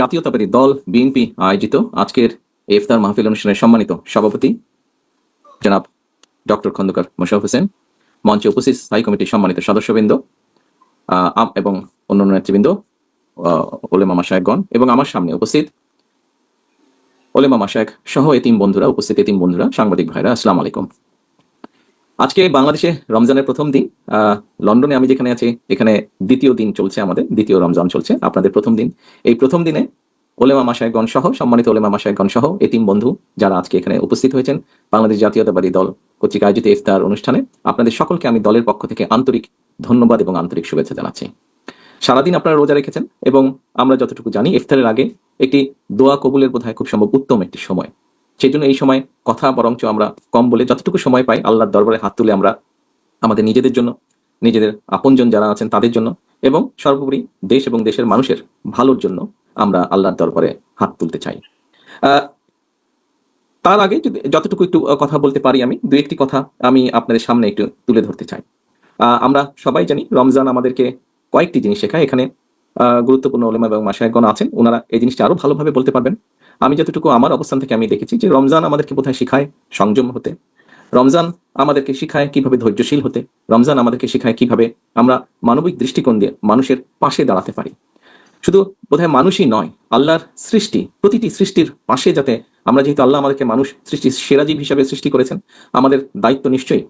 জাতীয়তাবাদী দল বিএনপি আয়োজিত আজকের ইফতার মাহফিল অনুষ্ঠানের সম্মানিত সভাপতি জনাব ডক্টর খন্দকার মোশারফ হোসেন, মঞ্চে উপস্থিত স্থায়ী কমিটির সম্মানিত সদস্যবৃন্দ এবং অন্যান্য নেতৃবৃন্দ ওলেমা মাসায়কগণ এবং আমার সামনে উপস্থিত ওলেমা মাসায়ক সহ এতিম বন্ধুরা, উপস্থিত এতিম বন্ধুরা, সাংবাদিক ভাইরা, আসসালামু আলাইকুম। আজকে বাংলাদেশে রমজানের প্রথম দিন লন্ডনে আমি যেখানে আছি, এখানে দ্বিতীয় দিন চলছে আমাদের, দ্বিতীয় রমজান চলছে, আপনাদের প্রথম দিন। এই প্রথম দিনে ওলেমা মাসায়কগণ সহ, সম্মানিত ওলেমা মাসায়কগণ সহ, এতিম বন্ধু যারা আজকে এখানে উপস্থিত হয়েছেন, বাংলাদেশ জাতীয়তাবাদী দল কর্তৃক আয়োজিত ইফতার অনুষ্ঠানে, আপনাদের সকলকে আমি দলের পক্ষ থেকে আন্তরিক ধন্যবাদ এবং আন্তরিক শুভেচ্ছা জানাচ্ছি। সারাদিন আপনারা রোজা রেখেছেন এবং আমরা যতটুকু জানি, ইফতারের আগে একটি দোয়া কবুলের বোধহয় খুব সম্ভব উত্তম একটি সময়। সেই জন্য এই সময় কথা বরঞ্চ আমরা কম বলে যতটুকু সময় পাই আল্লাহর দরবারে হাত তুলে আমরা আমাদের নিজেদের জন্য, নিজেদের আপনজন যারা আছেন তাদের জন্য এবং সর্বোপরি দেশ এবং দেশের মানুষের ভালোর জন্য আমরা আল্লাহর দরবারে হাত তুলতে চাই। তার আগে যদি যতটুকু একটু কথা বলতে পারি আমি, দু একটি কথা আমি আপনাদের সামনে একটু তুলে ধরতে চাই। আমরা সবাই জানি রমজান আমাদেরকে কয়েকটি জিনিস শেখায়। এখানে গুরুত্বপূর্ণ ওলেমা এবং মাসায়গণ আছেন। ওনারা এই জিনিসটা আরও ভালোভাবে বলতে পারবেন। আমি যতটুকু আমার অবস্থান থেকে আমি দেখেছি যে রমজান আমাদেরকে বোধহয় শিখায় সংযম হতে। রমজান আমাদেরকে শিখায় কীভাবে ধৈর্যশীল হতে। রমজান আমাদেরকে শিখায় কীভাবে আমরা মানবিক দৃষ্টিকোণ দিয়ে মানুষের পাশে দাঁড়াতে পারি। শুধু বোধহয় মানুষই নয়, আল্লাহর সৃষ্টি, প্রতিটি সৃষ্টির পাশে যাতে আমরা যেহেতু আল্লাহ আমাদেরকে মানুষ সৃষ্টির সেরাজীব হিসাবে সৃষ্টি করেছেন, আমাদের দায়িত্ব নিশ্চয়ই।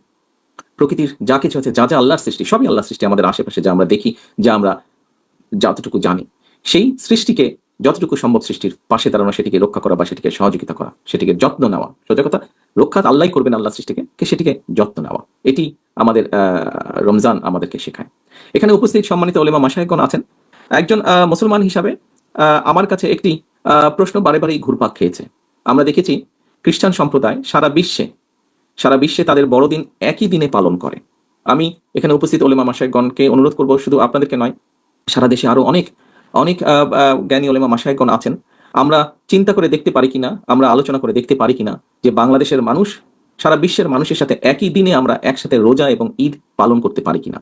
প্রকৃতির যা কিছু আছে, যা যা আল্লাহর সৃষ্টি, সবই আল্লাহর সৃষ্টি আমাদের আশেপাশে যা আমরা দেখি, যা আমরা যতটুকু জানি। সেই সৃষ্টিকে যতটুকু সম্ভব সৃষ্টির পাশে দাঁড়ানো, সেটিকে রক্ষা করা বা সেটিকে সহযোগিতা করা, সেটিকে যত্ন নেওয়া। সোজা কথা, রক্ষা আল্লাহ করবেন আল্লাহ সৃষ্টিকে, কে সেটিকে যত্ন নেওয়া। এটি আমাদের রমজান আমাদেরকে শেখায়। এখানে উপস্থিত সম্মানিত ওলেমা মাসায়গণ আছেন। একজন মুসলমান হিসাবে আমার কাছে একটি প্রশ্ন বারে বারেই ঘুরপাক খেয়েছে। আমরা দেখেছি, খ্রিস্টান সম্প্রদায় সারা বিশ্বে সারা বিশ্বে তাদের বড়দিন একই দিনে পালন করে। আমি এখানে উপস্থিত ওলেমা মাসায়গণকে অনুরোধ করব, শুধু আপনাদেরকে নয়, সারা দেশে আরও অনেক অনেক জ্ঞানী ওলেমা মাসায়গণ আছেন। আমরা চিন্তা করে দেখতে পারি কিনা, আমরা আলোচনা করে দেখতে পারি কিনা যে বাংলাদেশের মানুষ, সারা বিশ্বের মানুষের সাথে একই দিনে আমরা একসাথে রোজা এবং ঈদ পালন করতে পারি কিনা।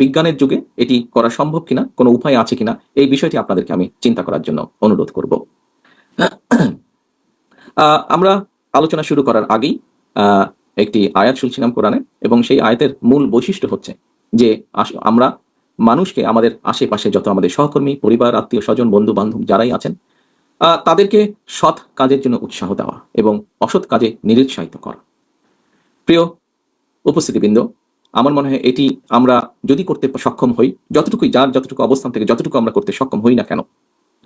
বিজ্ঞানের যুগে এটি করা সম্ভব কিনা, কোনো উপায় আছে কিনা, এই বিষয়টি আপনাদেরকে আমি চিন্তা করার জন্য অনুরোধ করব। আমরা আলোচনা শুরু করার আগেই একটি আয়াত শুনছিলাম কোরআনে এবং সেই আয়াতের মূল বৈশিষ্ট্য হচ্ছে যে আমরা মানুষকে আমাদের আশেপাশে যত আমাদের সহকর্মী, পরিবার, আত্মীয়, স্বজন, বন্ধু, বান্ধব যারাই আছেন তাদেরকে সৎ কাজের জন্য উৎসাহ দেওয়া এবং অসৎ কাজে নিরুৎসাহিত করা। প্রিয় উপস্থিতিবৃন্দ, আমার মনে হয় এটি আমরা যদি করতে সক্ষম হই, যতটুকুই যার যতটুকু অবস্থান থেকে যতটুকু আমরা করতে সক্ষম হই না কেন,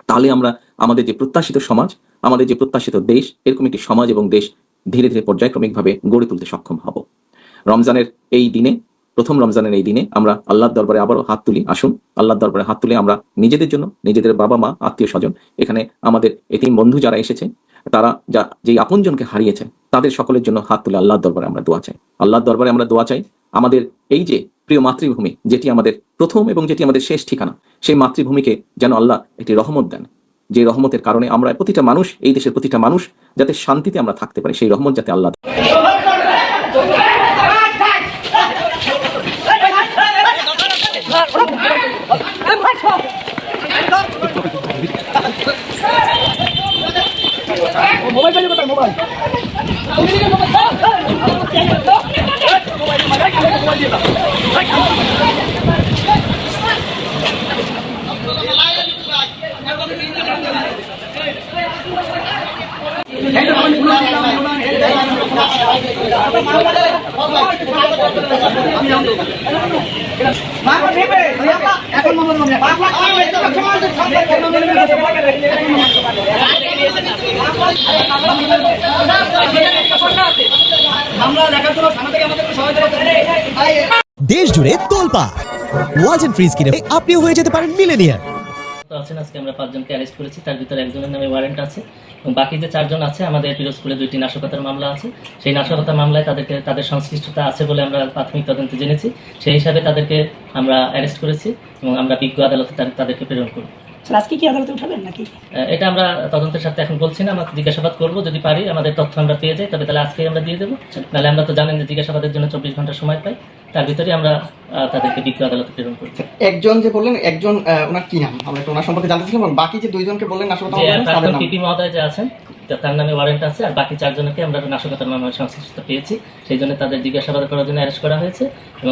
তাহলে আমরা আমাদের যে প্রত্যাশিত সমাজ, আমাদের যে প্রত্যাশিত দেশ, এরকম একটি সমাজ এবং দেশ ধীরে ধীরে পর্যায়ক্রমিকভাবে গড়ে তুলতে সক্ষম হব। রমজানের এই দিনে প্রথম রমজানের এই দিনে আমরা আল্লাহর দরবারে আবারও হাত তুলি, আসুন। আল্লাহর দরবারে হাত তুলে আমরা নিজেদের জন্য, নিজেদের বাবা মা, আত্মীয় স্বজন, এখানে আমাদের এতিম বন্ধু যারা এসেছে, তারা যা, যেই আপনজনকে হারিয়েছে, তাদের সকলের জন্য হাত তুলে আল্লাহর দরবারে আমরা দোয়া চাই। আল্লাহর দরবারে আমরা দোয়া চাই, আমাদের এই যে প্রিয় মাতৃভূমি, যেটি আমাদের প্রথম এবং যেটি আমাদের শেষ ঠিকানা, সেই মাতৃভূমিকে যেন আল্লাহ একটি রহমত দেন। যে রহমতের কারণে আমরা প্রতিটা মানুষ, এই দেশের প্রতিটা মানুষ যাতে শান্তিতে আমরা থাকতে পারি, সেই রহমত যাতে আল্লাহ মোবাইল পাইলে কোথায় মোবাইল এখন মামলা মামলা দেখার দেশ জুড়ে তোলপা ওয়াজ ফ্রিজ কিনে আপনিও হয়ে যেতে পারেন মিলেনিয়ার আছেন, আজকে আমরা পাঁচজনকে অ্যারেস্ট করেছি। তার ভিতরে একজনের নামে ওয়ারেন্ট আছে এবং বাকি যে চারজন আছে, আমাদের পিরো স্কুলে দুইটি নাশকতার মামলা আছে। সেই নাশকতার মামলায় তাদেরকে, তাদের সংশ্লিষ্টতা আছে বলে আমরা প্রাথমিক তদন্তে জেনেছি। সেই হিসাবে তাদেরকে আমরা অ্যারেস্ট করেছি এবং আমরা বিজ্ঞ আদালতে তাদেরকে প্রেরণ স্যার আজকে কি আদালতে উঠাবেন নাকি? এটা আমরা তদন্তের সাথে এখন বলছি না আমরা জিজ্ঞাসাবাদ করব। যদি পারি আমাদের তথ্য আমরা পেয়ে যাই তবে তাহলে আজকেই আমরা দিয়ে দেবো। নাহলে আমরা তো জানেন যে জিজ্ঞাসাবাদের জন্য চব্বিশ ঘণ্টা সময় পাই। তার ভিতরে আমরা তাদেরকে বিজ্ঞ আদালতে প্রেরণ করছি একজন যে বললেন একজন ওনার কি নাম? আমরা একটু ওনার সম্পর্কে জানতে এবং বাকি যে দুইজনকে বললেন তাদের পিপি মহোদয় যে আছেন তার নামে ওয়ারেন্ট আছে আর বাকি চারজনকে আমরা নাশকতার মামলায় সংশ্লিষ্ট পেয়েছি। সেই জন্য তাদের জিজ্ঞাসাবাদ করার জন্য অ্যারেস্ট করা হয়েছে এবং